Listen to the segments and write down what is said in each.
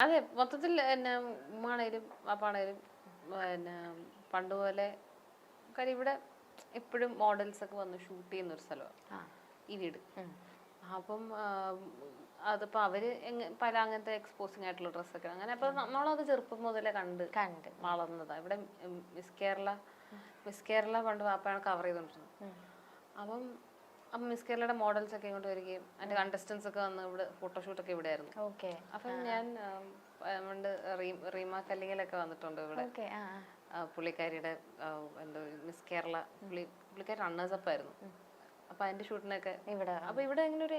അതെ മൊത്തത്തിൽ പിന്നെ ഉമ്മാണേലും അപ്പാണേലും പിന്നെ പണ്ട് പോലെ കാര്യം ഇവിടെ എപ്പോഴും മോഡൽസ് ഒക്കെ വന്ന് ഷൂട്ട് ചെയ്യുന്ന ഒരു സ്ഥലമാണ്. ഈ വീട്. അപ്പം അതിപ്പോ അവർ പല അങ്ങനത്തെ എക്സ്പോസിങ് ആയിട്ടുള്ള ഡ്രസ്സൊക്കെ അങ്ങനെ അപ്പൊ നമ്മളത് ചെറുപ്പം മുതലേ കണ്ട് കണ്ട്. വളർന്നതാ. ഇവിടെ മിസ് കേരള മിസ് കേരള പണ്ട് വാപ്പയാണ് കവർ ചെയ്തോണ്ടിരുന്നത്. അപ്പം അപ്പം മിസ് കേരളയുടെ മോഡൽസ് ഒക്കെ ഇങ്ങോട്ട് വരികയും അതിന്റെ കണ്ടസ്റ്റൻസ് ഒക്കെ വന്ന് ഇവിടെ ഫോട്ടോഷൂട്ട് ഒക്കെ ഇവിടെ ആയിരുന്നു ഓക്കെ. അപ്പം ഞാൻ റീമാ ആ, പണ്ട് റീമ കല്ലിങ്ങലൊക്കെ വന്നിട്ടുണ്ട് ഇവിടെ. പുള്ളിക്കാരിയുടെ എന്താ മിസ് കേരള പുള്ളി പുള്ളിക്കാരി റണ്ണേഴ്സ് അപ്പ് ആയിരുന്നു. അപ്പൊ അതിന്റെ ഷൂട്ടിനൊക്കെ ഇവിടെ. അപ്പൊ ഇവിടെ ഇങ്ങനെ ഒരു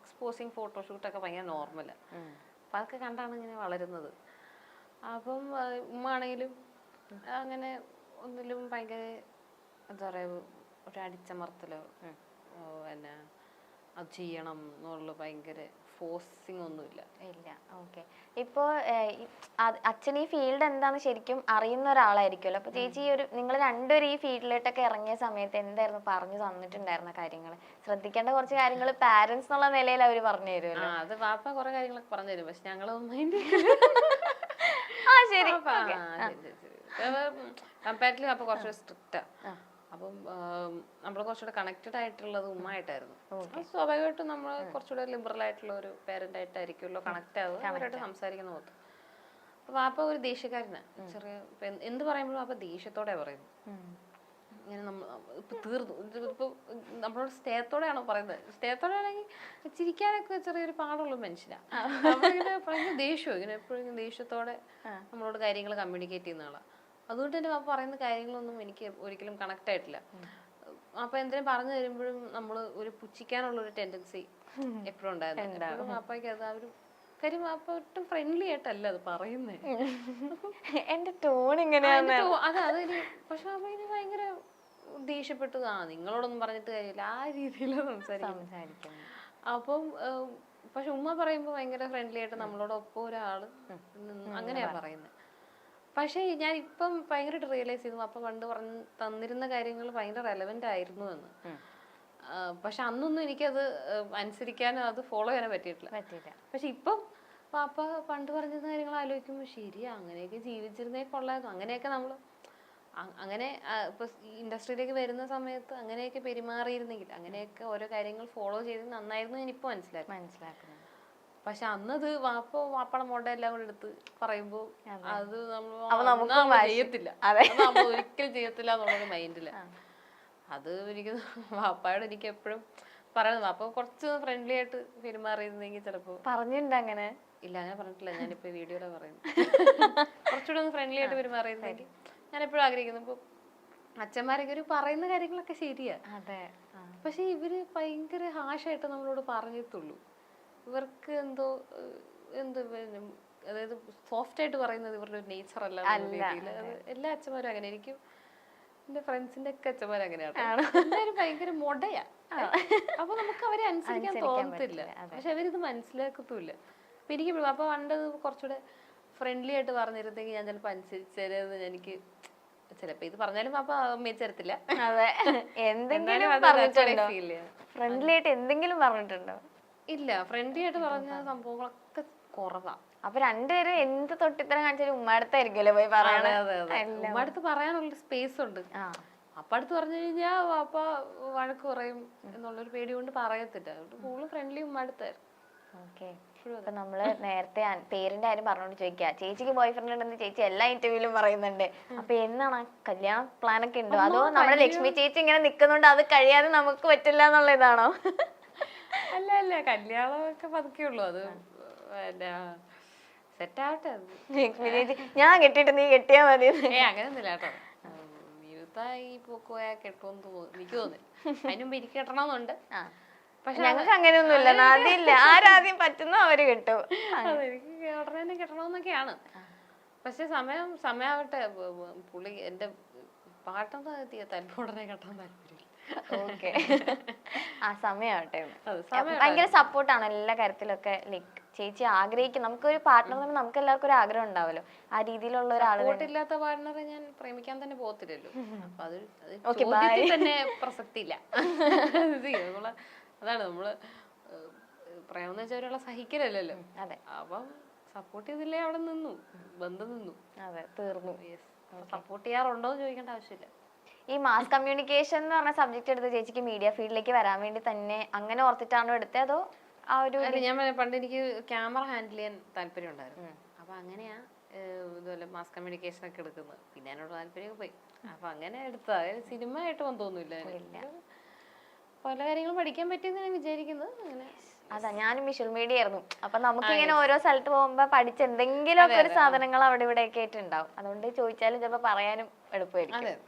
എക്സ്പോസിങ് ഫോട്ടോഷൂട്ടൊക്കെ ഭയങ്കര നോർമൽ അപ്പൊ അതൊക്കെ കണ്ടാണ് ഇങ്ങനെ വളരുന്നത്. അപ്പം ഉമ്മ ആണെങ്കിലും അങ്ങനെ ഒന്നിലും ഭയങ്കര എന്താ പറയാ ഒരു അടിച്ചമർത്തലോ പിന്നെ അത് ചെയ്യണം എന്നുള്ള ഭയങ്കര ഫോഴ്സിങ് ഒന്നുമില്ല. ഇല്ല ഓക്കെ ഇപ്പോ അച്ഛൻ ഈ ഫീൽഡ് എന്താണെന്ന് ശരിക്കും അറിയുന്ന ഒരാളായിരിക്കുമല്ലോ. അപ്പോൾ ചേച്ചി ഈ ഒരു നിങ്ങൾ രണ്ടുപേരും ഈ ഫീൽഡിലോട്ടൊക്കെ ഇറങ്ങിയ സമയത്ത് എന്തായിരുന്നു പറഞ്ഞു തന്നിട്ടുണ്ടായിരുന്ന കാര്യങ്ങൾ ശ്രദ്ധിക്കേണ്ട കുറച്ച് കാര്യങ്ങൾ പാരന്റ്സ് എന്നുള്ള നിലയിൽ അവർ പറഞ്ഞു തരുമല്ലോ. അത് വാപ്പ കുറെ കാര്യങ്ങളൊക്കെ പറഞ്ഞു തരും. പക്ഷെ ഞങ്ങളൊന്നും ആ ശരി. കമ്പാരിറ്റീവ്ലി അപ്പൊ കുറച്ചുകൂടെ സ്ട്രിക്റ്റാ അപ്പം നമ്മൾ കുറച്ചുകൂടെ കണക്റ്റഡ് ആയിട്ടുള്ളത് ഉമ്മായിട്ടായിരുന്നു. സ്വാഭാവികമായിട്ടും നമ്മൾ കുറച്ചുകൂടെ ലിബറൽ ആയിട്ടുള്ള ഒരു പേരന്റ് ആയിട്ടായിരിക്കുമല്ലോ കണക്ട് ആവുക. അവരായിട്ട് സംസാരിക്കുന്ന പോലെ അപ്പൊ വാപ്പ ഒരു ദേഷ്യക്കാരനാ. ചെറിയ എന്ത് പറയുമ്പോഴും വാപ്പ ദേഷ്യത്തോടെ പറയുന്നത്. ഇങ്ങനെ നമ്മൾ ഇപ്പൊ തീർന്നു. ഇപ്പൊ നമ്മളോട് സ്നേഹത്തോടെയാണോ പറയുന്നത്? സ്നേഹത്തോടെ ആണെങ്കിൽ ചിരിക്കാനൊക്കെ ചെറിയൊരു പാടുള്ള മനുഷ്യനാ. ഇങ്ങനെ ഭയങ്കര ദേഷ്യം? ഇങ്ങനെ എപ്പോഴും ദേഷ്യത്തോടെ നമ്മളോട് കാര്യങ്ങൾ കമ്മ്യൂണിക്കേറ്റ് ചെയ്യുന്ന ആളാ. അതുകൊണ്ട് തന്നെ ആ പറയുന്ന കാര്യങ്ങളൊന്നും എനിക്ക് ഒരിക്കലും കണക്ട് ആയിട്ടില്ല. അപ്പൊ എന്തിനും പറഞ്ഞു തരുമ്പോഴും നമ്മൾ ഒരു പുച്ഛിക്കാനുള്ള ഒരു ടെൻഡൻസി എപ്പോഴും ഉണ്ടായിരുന്നു. എപ്പോഴും അപ്പയ്ക്ക് അത് ആ ഒരു കാര്യം അപ്പൊ ഒട്ടും ഫ്രണ്ട്ലി ആയിട്ടല്ല അത് പറയുന്നത് എന്റെ ടോൺ ഇങ്ങനെയാണ് അതെ അത് ഇനി പക്ഷെ ഇനി ഭയങ്കര ദേഷ്യപ്പെട്ടു. ആ നിങ്ങളോടൊന്നും പറഞ്ഞിട്ട് കാര്യമില്ല. ആ രീതിയിലാണ് സംസാരിക്കുന്നത് അപ്പം പക്ഷെ ഉമ്മ പറയുമ്പോൾ ഭയങ്കര ഫ്രണ്ട്ലി ആയിട്ട് നമ്മളോടൊപ്പം ഒരാൾ അങ്ങനെയാ പറയുന്നത് പക്ഷേ ഞാൻ ഇപ്പം ഭയങ്കരമായിട്ട് റിയലൈസ് ചെയ്തു. അപ്പൊ പണ്ട് പറഞ്ഞ് തന്നിരുന്ന കാര്യങ്ങൾ ഭയങ്കര റെലവെന്റ് ആയിരുന്നു എന്ന് പക്ഷെ അന്നൊന്നും എനിക്കത് അനുസരിക്കാനോ അത് ഫോളോ ചെയ്യാനോ പറ്റിയിട്ടില്ല. പറ്റിയില്ല. പക്ഷെ ഇപ്പം പാപ്പ പണ്ട് പറഞ്ഞിരുന്ന കാര്യങ്ങൾ ആലോചിക്കുമ്പോൾ ശരിയാ അങ്ങനെയൊക്കെ ജീവിച്ചിരുന്നേ കൊള്ളായിരുന്നു അങ്ങനെയൊക്കെ നമ്മൾ അങ്ങനെ ഇപ്പൊ ഇൻഡസ്ട്രിയിലേക്ക് വരുന്ന സമയത്ത് അങ്ങനെയൊക്കെ പെരുമാറിയിരുന്നെങ്കിൽ അങ്ങനെയൊക്കെ ഓരോ കാര്യങ്ങൾ ഫോളോ ചെയ്ത് നന്നായിരുന്നു ഞാൻ ഇപ്പൊ മനസ്സിലാക്കി മനസ്സിലാക്കുന്നത് പക്ഷെ അന്നത് വാപ്പ വാപ്പയുടെ മോട്ട എല്ലാം കൂടെ എടുത്ത് പറയുമ്പോ അത്. നമ്മൾ. ചെയ്യത്തില്ല. നമ്മൾ ഒരിക്കലും ചെയ്യത്തില്ല എന്നുള്ളൊരു മൈൻഡിൽ. അത് എനിക്ക് വാപ്പയോട് എനിക്ക് എപ്പോഴും പറയുന്നത് വാപ്പ കുറച്ച് ഫ്രണ്ട്ലി ആയിട്ട് പെരുമാറിയിരുന്നെങ്കിൽ ചിലപ്പോ പറഞ്ഞിട്ടുണ്ട് അങ്ങനെ. ഇല്ല അങ്ങനെ പറഞ്ഞിട്ടില്ല. ഞാനിപ്പോ വീഡിയോയിലാണ് പറയുന്നത് കുറച്ചുകൂടെ ഒന്ന് ഫ്രണ്ട്ലി ആയിട്ട് പെരുമാറിയിരുന്നെങ്കിൽ ഞാൻ എപ്പോഴും ആഗ്രഹിക്കുന്നു. ഇപ്പൊ അച്ഛന്മാരൊക്കെ ഒരു പറയുന്ന കാര്യങ്ങളൊക്കെ ശരിയാ. അതെ. പക്ഷെ ഇവർ ഭയങ്കര ഹാഷായിട്ട് നമ്മളോട് പറഞ്ഞിട്ടുള്ളൂ. ഇവർക്ക് എന്തോ എന്തോ അതായത് സോഫ്റ്റ് ആയിട്ട് പറയുന്നത് ഇവരുടെ ഒരു നേച്ചർ അല്ല എല്ലാ അച്ഛന്മാരും അങ്ങനെ എനിക്ക് എന്റെ ഫ്രണ്ട്സിന്റെ ഒക്കെ അച്ഛന്മാരും അങ്ങനെയാണ് എല്ലാവരും ഭയങ്കര മൊടയാ. അപ്പൊ നമുക്ക് അവരെ അനുസരിക്കാൻ തോന്നത്തില്ല. പക്ഷെ അവരിത് മനസ്സിലാക്കത്തുമില്ല. അപ്പൊ എനിക്ക് അപ്പൊ പണ്ട് കുറച്ചുകൂടെ ഫ്രണ്ട്ലി ആയിട്ട് പറഞ്ഞിരുന്നെങ്കിൽ ഞാൻ ചിലപ്പോ അനുസരിച്ചതെന്ന് എനിക്ക് ചിലപ്പോ ഇത് പറഞ്ഞാലും അപ്പൊ മേച്ചരത്തില്ല അതെ. എന്തെങ്കിലും ഫ്രണ്ട്ലി ആയിട്ട് എന്തെങ്കിലും പറഞ്ഞിട്ടുണ്ടോ? ഇല്ല ഫ്രണ്ട്ലി ആയിട്ട് പറഞ്ഞ സംഭവങ്ങളൊക്കെ കുറവാ. അപ്പൊ രണ്ടുപേരും എന്ത് തൊട്ടിത്തരം കാണിച്ചാലും ഉമ്മാടത്തായിരിക്കുമല്ലോ പോയി പറയണേ? അതെ അതെ. ഉമ്മ അടുത്ത് പറയാനുള്ള സ്പേസ് ഉണ്ട്. അപ്പ അടുത്ത് പറഞ്ഞു കഴിഞ്ഞാൽ അപ്പ വഴക്ക് കുറയും എന്നുള്ളൊരു പേടി കൊണ്ട് പറയത്തില്ല. അതുകൊണ്ട് കൂടുതൽ ഫ്രണ്ട്ലി ഉമ്മ അടുത്തായിരുന്നു. ഓക്കെ. അപ്പൊ നമ്മൾ നേരത്തെ പേരിന്റെ കാര്യം പറഞ്ഞോണ്ട് ചോദിക്കുക ചേച്ചിക്ക് ബോയ് ഫ്രണ്ട് ഉണ്ടെന്ന് ചേച്ചി എല്ലാ ഇന്റർവ്യൂലും പറയുന്നുണ്ട്. അപ്പൊ എന്നാണ് കല്യാണ പ്ലാൻ ഒക്കെ ഉണ്ടോ? അതോ നമ്മുടെ ലക്ഷ്മി ചേച്ചി ഇങ്ങനെ നിക്കുന്നുണ്ട് അത് കഴിയാതെ നമുക്ക് പറ്റില്ല എന്നുള്ള ഇതാണോ? അല്ല അല്ല. കല്യാണമൊക്കെ പതുക്കെ ഉള്ളൂ. അത് പിന്നെ സെറ്റ് ആവട്ടെ അത് ഞാൻ കെട്ടിട്ട് നീ കെട്ടിയാ മതി ഏ അങ്ങനെയൊന്നുമില്ല കേട്ടോ. ഈ പോക്കോയാ കെട്ടുമെന്ന് തോന്നുന്നു എനിക്ക് തോന്നുന്നു. അതിന് മുമ്പ് എനിക്ക് കെട്ടണമെന്നുണ്ട്. പക്ഷെ ഞങ്ങൾക്ക് അങ്ങനെയൊന്നുമില്ല. ആദ്യമില്ല ആരാദ്യം പറ്റുന്നോ അവർ കിട്ടും. എനിക്ക് ഉടനെ തന്നെ കെട്ടണമെന്നൊക്കെയാണ് പക്ഷെ സമയം സമയാവട്ടെ. പുള്ളി എന്റെ പാട്ടെന്താ തനിക്ക് ഉടനെ കെട്ടാൻ താല്പര്യമില്ല. ഓക്കെ. ആ സമയമാവട്ടെ എന്ന്. ഭയങ്കര സപ്പോർട്ടാണ് എല്ലാ കാര്യത്തിലൊക്കെ ലൈക്ക് ചേച്ചി ആഗ്രഹിക്കും. നമുക്കൊരു പാർട്ട്ണർ നമുക്ക് എല്ലാവർക്കും ഒരു ആഗ്രഹം ഉണ്ടാവല്ലോ. ആ രീതിയിലുള്ള ഒരാൾ സപ്പോർട്ടില്ലാത്ത പാർട്ണറെ ഞാൻ പ്രേമിക്കാൻ തന്നെ പോകത്തില്ലല്ലോ. അപ്പൊ അത് തന്നെ പ്രസക്തിയില്ല അതാണ് നമ്മൾ പ്രേമം പ്രേമെന്ന് വെച്ചാൽ ഒരാളെ സഹിക്കലല്ലോ അതെ. അപ്പം സപ്പോർട്ട് ചെയ്തില്ലേ അവിടെ നിന്നു. ബന്ധം നിന്നു. അതെ തീർന്നു. സപ്പോർട്ട് ചെയ്യാറുണ്ടോ എന്ന് ചോദിക്കേണ്ട ആവശ്യമില്ല. ഈ മാസ് കമ്മ്യൂണിക്കേഷൻ എന്ന് പറഞ്ഞ സബ്ജക്ട് എടുത്ത ചേച്ചിക്ക് മീഡിയ ഫീൽഡിലേക്ക് വരാൻ വേണ്ടി തന്നെ അങ്ങനെ ഓർത്തിട്ടാണോ എടുത്തത്? അതോ ആ ഒരു ഞാൻ പണ്ട് എനിക്ക് ക്യാമറ ഹാൻഡിൽ ചെയ്യാൻ താല്പര്യം ഉണ്ടായിരുന്നു. അപ്പൊ അങ്ങനെയാ ഇതുപോലെ മാസ് കമ്മ്യൂണിക്കേഷൻ ഒക്കെ എടുക്കുന്നത്. പിന്നെ എന്നോട് താല്പര്യം പോയി. അപ്പൊ അങ്ങനെ എടുത്താ സിനിമ ആയിട്ട് അതിന്. പല കാര്യങ്ങളും പഠിക്കാൻ പറ്റിയെന്ന് ഞാൻ വിചാരിക്കുന്നത് അങ്ങനെ അതാ ഞാനും വിഷ്വൽ മീഡിയ ആയിരുന്നു. അപ്പൊ നമുക്ക് ഇങ്ങനെ ഓരോ സ്ഥലത്ത് പോകുമ്പോ പഠിച്ച എന്തെങ്കിലും ഒക്കെ ഒരു സാധനങ്ങൾ അവിടെ ഇവിടെ ഒക്കെ ആയിട്ട് ഉണ്ടാവും. അതുകൊണ്ട് ചോദിച്ചാലും ചിലപ്പോ പറയാനും എളുപ്പമായിരിക്കും.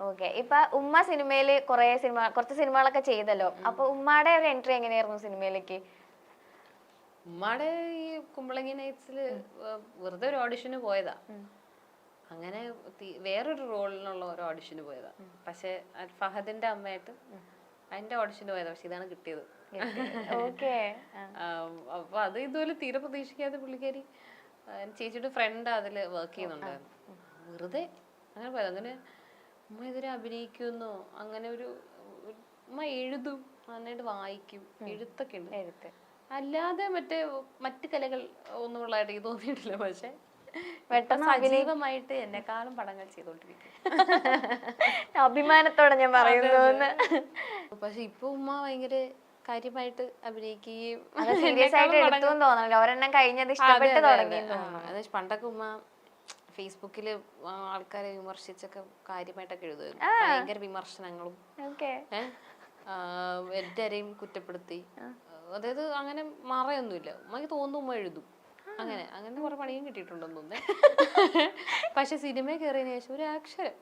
ഓക്കെ ഇപ്പൊ ഉമ്മ സിനിമയിൽ കുറെ സിനിമ കുറച്ച് സിനിമകളൊക്കെ ചെയ്തല്ലോ. അപ്പൊ ഉമ്മയുടെ ഒരു എൻട്രി എങ്ങനെയായിരുന്നു സിനിമയിലേക്ക്? ഉമ്മാടെ ഈ കുമ്പളങ്ങി നൈറ്റ്സിൽ വെറുതെ ഒരു ഓഡിഷന് പോയതാ. അങ്ങനെ വേറൊരു റോളിനുള്ള ഒരു ഓഡിഷന് പോയതാ. പക്ഷെ ഫഹദിന്റെ അമ്മയായിട്ട് അതിന്റെ ഓഡിഷന് പോയതാ. പക്ഷെ ഇതാണ് കിട്ടിയത്. അപ്പൊ അത് ഇതുപോലെ തീരെ പ്രതീക്ഷിക്കാതെ പുള്ളിക്കാരി ചേച്ചിയുടെ ഫ്രണ്ട് അതിൽ വർക്ക് ചെയ്യുന്നുണ്ടായിരുന്നു. വെറുതെ അങ്ങനെ പോയത്. അങ്ങനെ ഉമ്മ ഇതിൽ അഭിനയിക്കുന്നു അങ്ങനെ ഒരു ഉമ്മ എഴുതും നന്നായിട്ട് വായിക്കും എഴുത്തൊക്കെ ഉണ്ട്. എഴുത്ത്. അല്ലാതെ മറ്റേ മറ്റു കലകൾ ഒന്നും ഉള്ളതായിട്ട് എനിക്ക് തോന്നിയിട്ടില്ല. പക്ഷെ പെട്ടെന്ന് സജീവമായിട്ട് എന്നെക്കാളും പടങ്ങൾ ചെയ്തോണ്ടിരിക്കും. അഭിമാനത്തോടെ ഞാൻ പറയുന്നു പക്ഷെ ഇപ്പൊ ഉമ്മ ഭയങ്കര കാര്യമായിട്ട് അഭിനയിക്കുകയും സീരിയസ് ആയിട്ട് എടുത്തു തോന്നണല്ലോ. ഒരെണ്ണം കഴിഞ്ഞത് ഇഷ്ടപ്പെട്ട് തുടങ്ങി പണ്ടൊക്കെ ഉമ്മ ഫേസ്ബുക്കിൽ ആ ആൾക്കാരെ വിമർശിച്ചൊക്കെ കാര്യമായിട്ടൊക്കെ എഴുതുമായിരുന്നു ഭയങ്കര വിമർശനങ്ങളും. എല്ലാരെയും കുറ്റപ്പെടുത്തി. അതായത് അങ്ങനെ മറയൊന്നുമില്ല. ഉമ്മക്ക് തോന്നുമ്പോ എഴുതും. അങ്ങനെ അങ്ങനെ കുറെ പണിയും കിട്ടിയിട്ടുണ്ടെന്ന് തോന്നുന്നേ. പക്ഷെ സിനിമ കയറിയതിനു ശേഷം ഒരു അക്ഷരം.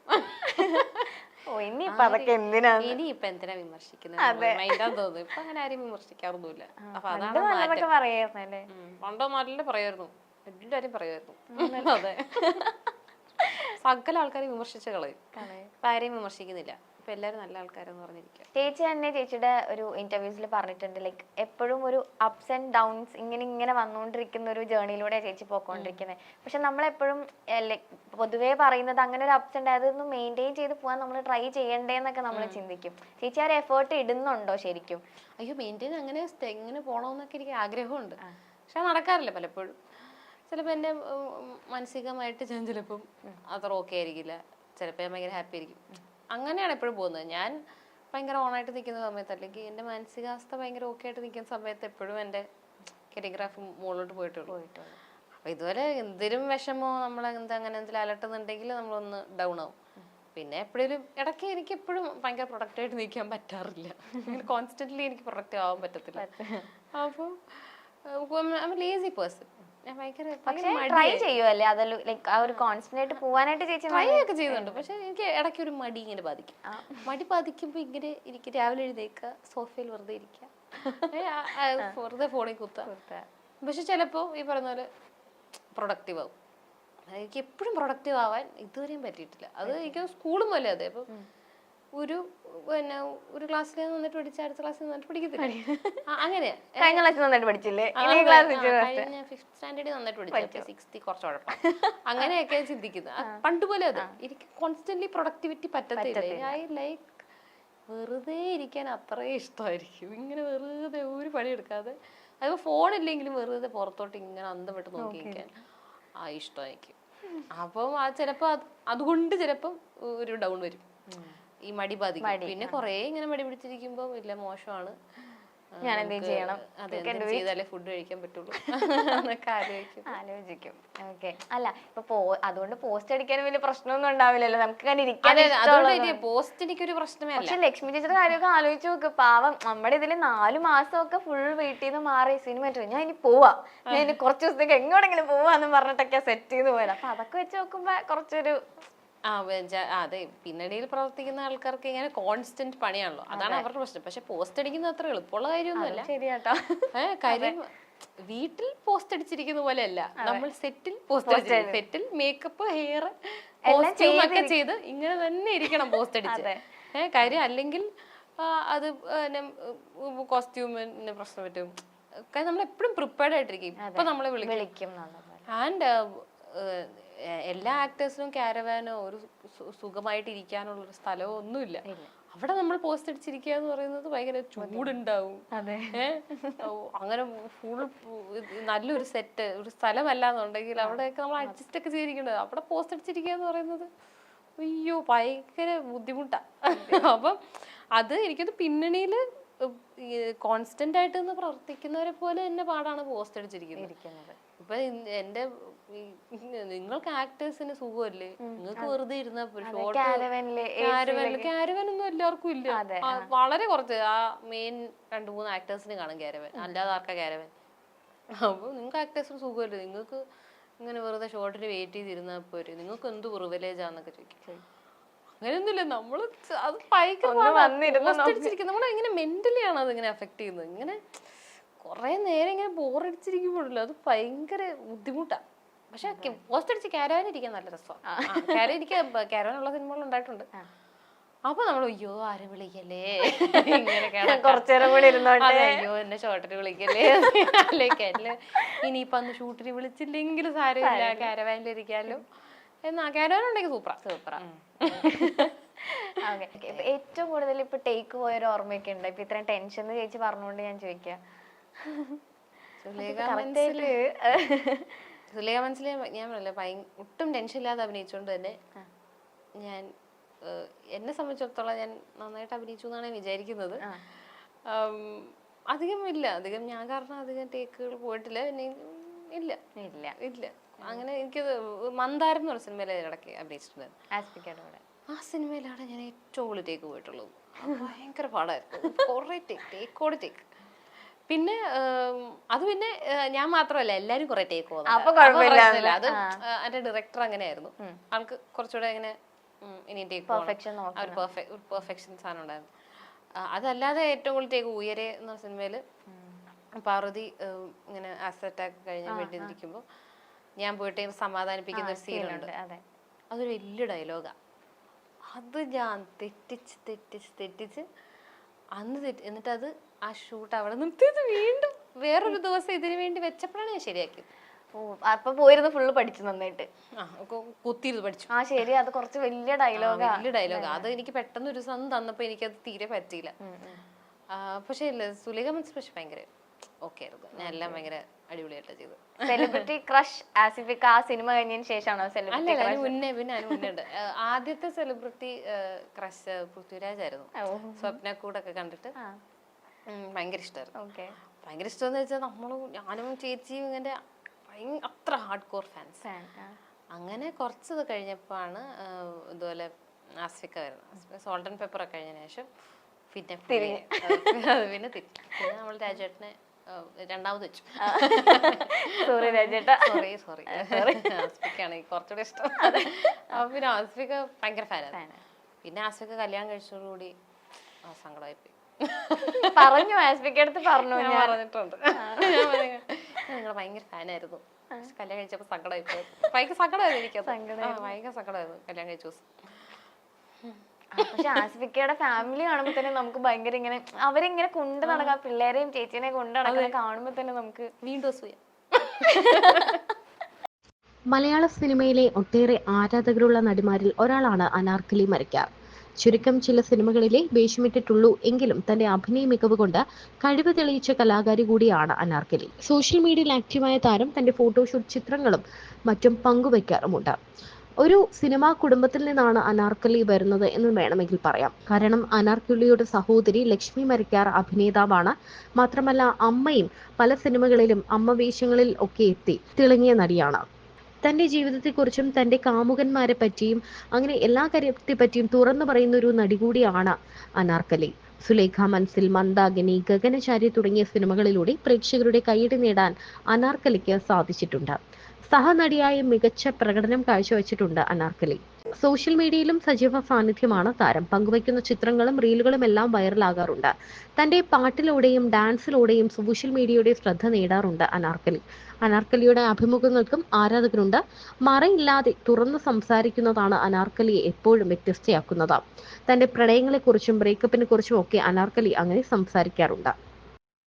ഇനിയിപ്പൊ എന്തിനാ? വിമർശിക്കുന്നത്? തോന്നുന്നു. ഇപ്പൊ അങ്ങനെ ആരും വിമർശിക്കാറൊന്നുമില്ല. അപ്പൊ അതാണ്. പണ്ടോ നല്ല പറയായിരുന്നു. എല്ലാരും പറയുമായിരുന്നു അതെ. സകല ആൾക്കാരെ വിമർശിച്ച കളയും. ആരെയും വിമർശിക്കുന്നില്ല. ഇപ്പൊ എല്ലാരും നല്ല ആൾക്കാരെന്ന് പറഞ്ഞിരിക്കുക ചേച്ചി തന്നെ ചേച്ചിയുടെ ഒരു ഇന്റർവ്യൂസിൽ പറഞ്ഞിട്ടുണ്ട്. ലൈക് എപ്പോഴും ഒരു അപ്സ് ആൻഡ് ഡൗൺസ് ഇങ്ങനെ ഇങ്ങനെ വന്നുകൊണ്ടിരിക്കുന്ന ഒരു ജേർണിയിലൂടെ ചേച്ചി പോയിക്കൊണ്ടിരിക്കുന്നത് പക്ഷെ നമ്മളെപ്പോഴും ലൈക് പൊതുവേ പറയുന്നത് അങ്ങനെ ഒരു അപ്സ് ഉണ്ട് അതൊന്ന് മെയിന്റെയിൻ ചെയ്ത് പോകാൻ നമ്മൾ ട്രൈ ചെയ്യണ്ടേന്നൊക്കെ നമ്മൾ ചിന്തിക്കും. ചേച്ചി ആ ഒരു എഫേർട്ട് ഇടുന്നുണ്ടോ ശരിക്കും? അയ്യോ മെയിന്റെയിൻ അങ്ങനെ എങ്ങനെ പോകണമെന്നൊക്കെ എനിക്ക് ആഗ്രഹമുണ്ട്. പക്ഷെ നടക്കാറില്ല പലപ്പോഴും. ചിലപ്പോൾ എന്റെ മാനസികമായിട്ട് ഞാൻ ചിലപ്പം അത്ര ഓക്കെ ആയിരിക്കില്ല. ചിലപ്പോൾ ഞാൻ ഭയങ്കര ഹാപ്പി ആയിരിക്കും. അങ്ങനെയാണ് എപ്പോഴും പോകുന്നത്. ഞാൻ ഭയങ്കര ഓണായിട്ട് നിൽക്കുന്ന സമയത്ത് അല്ലെങ്കിൽ എന്റെ മാനസികാവസ്ഥ ഭയങ്കര ഓക്കെ ആയിട്ട് നിൽക്കുന്ന സമയത്ത് എപ്പോഴും എന്റെ കരിയോഗ്രാഫ് മുകളിലോട്ട് പോയിട്ടുള്ളൂ. അപ്പൊ ഇതുപോലെ എന്തിനും വിഷമോ നമ്മൾ എന്താ അങ്ങനെ എന്തെങ്കിലും അലട്ടുന്നുണ്ടെങ്കിൽ നമ്മളൊന്ന് ഡൗൺ ആവും. പിന്നെ എപ്പോഴും ഇടയ്ക്ക് എനിക്ക് എപ്പോഴും ഭയങ്കര പ്രൊഡക്റ്റായിട്ട് നിൽക്കാൻ പറ്റാറില്ല. കോൺസ്റ്റന്റ്ലി എനിക്ക് പ്രൊഡക്റ്റ് ആവാൻ പറ്റത്തില്ല. അപ്പോൾ ലേസി പേഴ്സൺ പക്ഷെ ട്രൈ ചെയ്യുമല്ലേ അതല്ല ലൈക്ക് ആ ഒരു ആയിട്ട് പോവാനായിട്ട് ചേച്ചി ട്രൈ ഒക്കെ ചെയ്യുന്നുണ്ട്. പക്ഷെ എനിക്ക് ഇടയ്ക്ക് ഒരു മടി ഇങ്ങനെ ബാധിക്കും. മടി ബാധിക്കുമ്പോൾ ഇങ്ങനെ എനിക്ക് രാവിലെ എഴുന്നേക്കുക സോഫയിൽ വെറുതെ ഇരിക്കുക. വെറുതെ ഫോണിൽ കുത്താം പക്ഷെ ചിലപ്പോ ഈ പറഞ്ഞ പോലെ പ്രൊഡക്റ്റീവ് ആവും. എനിക്ക് എപ്പോഴും പ്രൊഡക്റ്റീവ് ആവാൻ ഇതുവരെയും പറ്റിയിട്ടില്ല. അത് എനിക്ക് സ്കൂളും പോലെ അതെ. അപ്പം ഒരു പിന്നെ ഒരു ക്ലാസ്സിൽ നിന്നിട്ട് പഠിച്ച അടുത്ത ക്ലാസ്സിൽ നിന്നിട്ട് പഠിക്കത്തില്ല. അങ്ങനെ. കഴിഞ്ഞ ക്ലാസ്സിൽ നന്നായിട്ട് പഠിച്ചില്ലേ? കഴിഞ്ഞ ഫിഫ്ത് സ്റ്റാൻഡേർഡിൽ നന്നായിട്ട് പഠിച്ചു. സിക്സ്തി കുറച്ച് അങ്ങനെയൊക്കെ ചിന്തിക്കുന്നത് പണ്ട് പോലെ അത്. എനിക്ക് കോൺസ്റ്റന്റ്ലി പ്രൊഡക്ടിവിറ്റി പറ്റത്തില്ല? ഐ ലൈക്ക് വെറുതെ ഇരിക്കാൻ അത്രേ ഇഷ്ടമായിരിക്കും. ഇങ്ങനെ വെറുതെ ഒരു പണി എടുക്കാതെ അതിപ്പോ ഫോൺ ഇല്ലെങ്കിലും വെറുതെ പുറത്തോട്ട് ഇങ്ങനെ അന്തം വിട്ട് നോക്കി നിൽക്കാൻ ആ ഇഷ്ടമായിരിക്കും. അപ്പം ആ ചിലപ്പോ അതുകൊണ്ട് ചിലപ്പം ഒരു ഡൗൺ വരും. ഈ മടി ബാധിക്കും. പിന്നെ കുറേ ഇങ്ങനെ മടി പിടിച്ചിരിക്കുമ്പോ ഇല്ല മോശമാണ്. ഞാൻ എന്തെങ്കിലും ചെയ്യണം. ചെയ്താലേ ഫുഡ് കഴിക്കാൻ പറ്റുള്ളൂ. എന്നൊക്കെ ആലോചിക്കും. ആലോചിക്കും. ഓക്കെ. അല്ല ഇപ്പൊ അതുകൊണ്ട് പോസ്റ്റ് അടിക്കാനും വലിയ പ്രശ്നമൊന്നും ഉണ്ടാവില്ലല്ലോ. നമുക്ക് ഇരിക്കാൻ. പോസ്റ്റ് എനിക്കൊരു പ്രശ്നമേ അല്ല. പക്ഷെ ലക്ഷ്മി ചേച്ചിയുടെ കാര്യമൊക്കെ ആലോചിച്ച് നോക്ക്. പാവം നമ്മുടെ ഇതിൽ നാല് ഒക്കെ ഫുൾ വീട്ടിൽ നിന്ന് മാറി സിനിമ ഞാൻ ഇനി പോവാ. ഞാൻ ഇനി കുറച്ച് ദിവസത്തേക്ക് എങ്ങോട്ടെങ്കിലും പോവാന്ന് പറഞ്ഞിട്ടൊക്കെ സെറ്റ് ചെയ്ത് പോയത്. അപ്പൊ അതൊക്കെ വെച്ച് നോക്കുമ്പോ കുറച്ചൊരു ആ അതെ. പിന്നണിയിൽ പ്രവർത്തിക്കുന്ന ആൾക്കാർക്ക് ഇങ്ങനെ കോൺസ്റ്റന്റ് പണിയാണല്ലോ. അതാണ് അവരുടെ പ്രശ്നം. പക്ഷെ പോസ്റ്റ് അടിക്കുന്നത് അത്ര എളുപ്പമുള്ള കാര്യമൊന്നുമല്ല. ശരിയാട്ടോ. കാര്യം വീട്ടിൽ പോസ്റ്റ് അടിച്ചിരിക്കുന്ന പോലെയല്ല. നമ്മൾ സെറ്റിൽ പോസ്റ്റ് അടിച്ചിരിക്കും. സെറ്റിൽ മേക്കപ്പ് ഹെയർ ഒക്കെ ചെയ്ത് ഇങ്ങനെ തന്നെ ഇരിക്കണം പോസ്റ്റ് അടിച്ച്. ഏഹ് കാര്യം അല്ലെങ്കിൽ അത് കോസ്റ്റ്യൂമിന് പ്രശ്നം പറ്റും. നമ്മൾ എപ്പോഴും പ്രിപ്പയർഡ് ആയിട്ടിരിക്കും. ഇപ്പൊ നമ്മളെ വിളിക്കും. ആൻഡ് എല്ലാ ആക്ടേഴ്സിനും ക്യാരവാനോ ഒരു സുഖമായിട്ട് ഇരിക്കാനുള്ള ഒരു സ്ഥലമോ ഒന്നുമില്ല. അവിടെ നമ്മൾ പോസ്റ്റ് അടിച്ചിരിക്കുക എന്ന് പറയുന്നത് ഭയങ്കര ചൂടുണ്ടാവും. അതെ. അങ്ങനെ ഫുൾ നല്ലൊരു സെറ്റ് ഒരു സ്ഥലമല്ല എന്നുണ്ടെങ്കിൽ അവിടെയൊക്കെ നമ്മൾ അഡ്ജസ്റ്റ് ഒക്കെ ചെയ്തിരിക്കുന്നത് അവിടെ പോസ്റ്റ് അടിച്ചിരിക്കുക എന്ന് പറയുന്നത് അയ്യോ ഭയങ്കര ബുദ്ധിമുട്ടാ. അപ്പം അത് എനിക്കത് പിന്നണിയിൽ കോൺസ്റ്റന്റ് ആയിട്ട് നിന്ന് പ്രവർത്തിക്കുന്നവരെ പോലെ തന്നെ പാടാണ് പോസ്റ്റ് അടിച്ചിരിക്കുന്നത്. ഇപ്പൊ എന്റെ നിങ്ങൾക്ക് ആക്ടേഴ്സിന് സുഖമല്ലേ? നിങ്ങൾക്ക് വെറുതെ ഇരുന്ന ക്യാരവൻ ഒന്നും എല്ലാവർക്കും ഇല്ല. വളരെ കുറച്ച്. ആ മെയിൻ രണ്ടു മൂന്ന് ആക്ടേഴ്സിന് കാണും ക്യാരവൻ അല്ലാതെ ആർക്കാ ക്യാരവൻ അപ്പൊ നിങ്ങൾക്ക് ആക്ടേഴ്സിന് സുഖമല്ലേ? നിങ്ങൾക്ക് ഇങ്ങനെ വെറുതെ ഷോർട്ടിന് വെയിറ്റ് ചെയ്തിരുന്ന പോരെ? നിങ്ങൾക്ക് എന്ത് പ്രിവിലേജാന്നൊക്കെ ചോദിക്കും. അങ്ങനെയൊന്നുമില്ല. നമ്മൾ അത് ഭയങ്കര നമ്മൾ. നമ്മളെ എങ്ങനെ മെന്റലി ആണ് അത് ഇങ്ങനെ എഫക്ട് ചെയ്യുന്നത്. ഇങ്ങനെ കുറെ നേരം ഇങ്ങനെ ബോറടിച്ചിരിക്കുമ്പോഴല്ലോ അത് ഭയങ്കര ബുദ്ധിമുട്ടാണ് പക്ഷെ പോസ്റ്റ് അടിച്ച് ക്യാരവാൻ ഇരിക്കാൻ നല്ല രസമാണ് ക്യാരവൻ ഉള്ള സിനിമകൾ ഉണ്ടായിട്ടുണ്ട്. അപ്പൊ നമ്മൾ അയ്യോ ആരും വിളിക്കല്ലേ? ഇങ്ങനെ കുറച്ചേരം കൂടി ഇരുന്നോട്ടെ. അയ്യോ എന്നെ ഷോർട്ടിന് വിളിക്കല്ലേ? അല്ലേ ഇനിയിപ്പൊ അന്ന് ഷൂട്ടിന് വിളിച്ചില്ലെങ്കിൽ സാരമില്ല. ക്യാരവാനിൽ ഇരിക്കാലോ. എന്നാ ക്യാരവാൻ ഉണ്ടെങ്കിൽ സൂപ്പറാ സൂപ്പറാ ഓക്കെ ഏറ്റവും കൂടുതൽ ഇപ്പൊ ടേക്ക് പോയൊരു ഓർമ്മയൊക്കെ ഉണ്ട്? ഇപ്പൊ ഇത്രയും ടെൻഷൻ ചേച്ചി പറഞ്ഞുകൊണ്ട് ഞാൻ ചോദിക്കാം. സുലേഖ മനസ്സിലെ ഞാൻ പറയില്ല ഭയ- ഒട്ടും ടെൻഷൻ ഇല്ലാതെ അഭിനയിച്ചുകൊണ്ട് തന്നെ ഞാൻ എന്നെ സംബന്ധിച്ചിടത്തോളം ഞാൻ നന്നായിട്ട് അഭിനയിച്ചു എന്നാണ് ഞാൻ വിചാരിക്കുന്നത്. അധികം ഇല്ല. അധികം ഞാൻ കാരണം അധികം ടേക്കുകൾ പോയിട്ടില്ല. പിന്നെ ഇല്ല ഇല്ല ഇല്ല. അങ്ങനെ എനിക്ക് മന്ദാരം എന്ന് പറഞ്ഞ സിനിമയിൽ ഇടയ്ക്ക് അഭിനയിച്ചിട്ടുണ്ടായിരുന്നു ആസ്പിക്കയുടെ കൂടെ ആ സിനിമയിലാണ് ഞാൻ ഏറ്റവും കൂടുതൽ ടേക്ക് പോയിട്ടുള്ളത്. ഭയങ്കര പാടായിരുന്നു. കുറേ ടേക്ക് ടേക്കോട് ടേക്ക് പിന്നെ അത് പിന്നെ ഞാൻ മാത്രമല്ല എല്ലാരും കുറെ ടേക്ക് പോകുന്നു അത് എന്റെ ഡയറക്ടർ അങ്ങനെയായിരുന്നു. ആൾക്ക് കുറച്ചുകൂടെ ഇങ്ങനെ ഇനിയും ഇനി ടേക്ക് പെർഫെക്ഷൻ സാധനം ഉണ്ടായിരുന്നു. അതല്ലാതെ ഏറ്റവും കൂടുതൽ ടേക്ക് ഉയരെ എന്ന സിനിമയിൽ പാർവതി ഇങ്ങനെ ആസിഡ് അറ്റാക്ക് കഴിഞ്ഞ് വീട്ടിലിരിക്കുമ്പോൾ ഞാൻ പോയിട്ട് ഇങ്ങനെ സമാധാനിപ്പിക്കുന്ന ഒരു സീനുണ്ട് അതെ. അതൊരു വലിയ ഡയലോഗാ അത് ഞാൻ തെറ്റിച്ച് തെറ്റിച്ച് തെറ്റിച്ച് അന്ന് തെറ്റി എന്നിട്ട് അത് ആ ഷൂട്ട് അവിടെ നിർത്തിയത് വീണ്ടും വേറൊരു ദിവസം ഇതിനു വേണ്ടി വെച്ചപ്പോഴാണ് ഞാൻ ശരിയാക്കിയത് ഓ അപ്പൊ പോയിരുന്നു ഫുള്ള് പഠിച്ചു നന്നായിട്ട്. കുത്തിരുന്ന് പഠിച്ചു. ആ ശരി അത് കുറച്ച് വലിയ ഡയലോഗ് വലിയ ഡയലോഗ് അത് എനിക്ക് പെട്ടെന്ന് ഒരു ദിവസം തന്നപ്പോ എനിക്കത് തീരെ പറ്റിയില്ല. പക്ഷേ ഇല്ല സുലേഖ മനസ്സിൽ പക്ഷെ ഭയങ്കര ഓക്കെ ആയിരുന്നു ഞാൻ എല്ലാം ഭയങ്കര അടിപൊളിയായിട്ടാണ് ചെയ്തത്. സെലിബ്രിറ്റി ക്രഷ് ആസിഫിക്ക് ആ സിനിമ കഴിഞ്ഞതിന് ശേഷമാണോ അല്ല സെലിബ്രിറ്റി അതിന് മുന്നേ പിന്നെ അതിന് മുന്നേ ഉണ്ട്. ആദ്യത്തെ സെലിബ്രിറ്റി ക്രഷ് പൃഥ്വിരാജ് ആയിരുന്നു. സ്വപ്ന കൂടൊക്കെ കണ്ടിട്ട്. ഉം, ഭയങ്കര ഇഷ്ടമായിരുന്നു ഓക്കെ. ഭയങ്കര ഇഷ്ടമെന്ന് വെച്ചാൽ നമ്മളും ഞാനും ചേച്ചിയും ഇങ്ങനെ ഭയങ്കര അത്ര ഹാർഡ് കോർ ഫാൻസ് അങ്ങനെ കുറച്ചത് കഴിഞ്ഞപ്പോഴാണ് ഇതുപോലെ ആസിഫിക്ക വരുന്നത്. സോൾട്ട് ആൻഡ് പെപ്പർ ഒക്കെ കഴിഞ്ഞതിന് ശേഷം പിന്നെ പുള്ളിയെ, ആ, പിന്നെ തിരി പിന്നെ നമ്മൾ രാജേട്ടനെ രണ്ടാമത് വെച്ചു. സോറി രാജേട്ടാ സോറി സോറി ആസ്ഫിക്കാണ് കുറച്ചുകൂടെ ഇഷ്ടം. അപ്പൊ പിന്നെ ആസ്ഫിക്ക ഭയങ്കര ഫാനാണ് പിന്നെ ആസ്ഫിക്ക കല്യാണം കഴിച്ചതോടുകൂടി ആ, സങ്കടമായി പോയി പറഞ്ഞു ആസ്ഫിക്ക അടുത്ത് പറഞ്ഞു ഞാൻ പറഞ്ഞിട്ടുണ്ട്. നിങ്ങളെ ഭയങ്കര ഫാനായിരുന്നു കല്യാണം കഴിച്ചപ്പോ സങ്കടമായി പോയി ഭയങ്കര സങ്കടമായിരുന്നു എനിക്ക് ഭയങ്കര സങ്കടമായിരുന്നു കല്യാണം കഴിച്ച ദിവസം. പക്ഷെ ആസിഫിക്കയുടെ ഫാമിലി കാണുമ്പോ തന്നെ നമുക്ക് ഭയങ്കര ഇങ്ങനെ അവരിങ്ങനെ കൊണ്ട് നടക്കാം പിള്ളേരെയും ചേച്ചീനെയും കൊണ്ട് നടക്കുന്നത് കാണുമ്പോ തന്നെ നമുക്ക് വീണ്ടും അസൂയ. മലയാള സിനിമയിലെ ഒട്ടേറെ ആരാധകരുള്ള നടിമാരിൽ ഒരാളാണ് അനാർക്കലി മരക്കാർ. ചുരുക്കം ചില സിനിമകളിലെ വേഷമിട്ടിട്ടുള്ളൂ എങ്കിലും തന്റെ അഭിനയ മികവ് കൊണ്ട് കഴിവ് തെളിയിച്ച കലാകാരി കൂടിയാണ് അനാർക്കലി. സോഷ്യൽ മീഡിയയിൽ ആക്റ്റീവായ താരം തന്റെ ഫോട്ടോഷൂട്ട് ചിത്രങ്ങളും മറ്റും പങ്കുവയ്ക്കാറുമുണ്ട് ഒരു സിനിമാ കുടുംബത്തിൽ നിന്നാണ് അനാർക്കലി വരുന്നത് എന്ന് വേണമെങ്കിൽ പറയാം. കാരണം അനാർക്കലിയുടെ സഹോദരി ലക്ഷ്മി മരക്കാർ അഭിനേതാവാണ്. മാത്രമല്ല അമ്മയും പല സിനിമകളിലും അമ്മ വേഷങ്ങളിൽ ഒക്കെ എത്തി തിളങ്ങിയ നടിയാണ്. തന്റെ ജീവിതത്തെക്കുറിച്ചും തന്റെ കാമുകന്മാരെ പറ്റിയും അങ്ങനെ എല്ലാ കാര്യത്തെ പറ്റിയും തുറന്നു പറയുന്ന ഒരു നടി കൂടിയാണ് അനാർക്കലി. സുലേഖ മൻസിൽ മന്ദാഗിനി ഗഗനചാരി തുടങ്ങിയ സിനിമകളിലൂടെ പ്രേക്ഷകരുടെ കൈയടി നേടാൻ അനാർക്കലിക്ക് സാധിച്ചിട്ടുണ്ട്. സഹനടിയായ മികച്ച പ്രകടനം കാഴ്ചവെച്ചിട്ടുണ്ട് അനാർക്കലി. സോഷ്യൽ മീഡിയയിലും സജീവ സാന്നിധ്യമാണ് താരം. പങ്കുവയ്ക്കുന്ന ചിത്രങ്ങളും റീലുകളും എല്ലാം വൈറലാകാറുണ്ട്. തന്റെ പാട്ടിലൂടെയും ഡാൻസിലൂടെയും സോഷ്യൽ മീഡിയയുടെ ശ്രദ്ധ നേടാറുണ്ട് അനാർക്കലി. അനാർക്കലിയുടെ അഭിമുഖങ്ങൾക്കും ആരാധകരുണ്ട്. മറയില്ലാതെ തുറന്നു സംസാരിക്കുന്നതാണ് അനാർക്കലിയെ എപ്പോഴും വ്യത്യസ്തയാക്കുന്നത്. തന്റെ പ്രണയങ്ങളെക്കുറിച്ചും ബ്രേക്കപ്പിനെ കുറിച്ചും ഒക്കെ അനാർക്കലി അങ്ങനെ സംസാരിക്കാറുണ്ട്.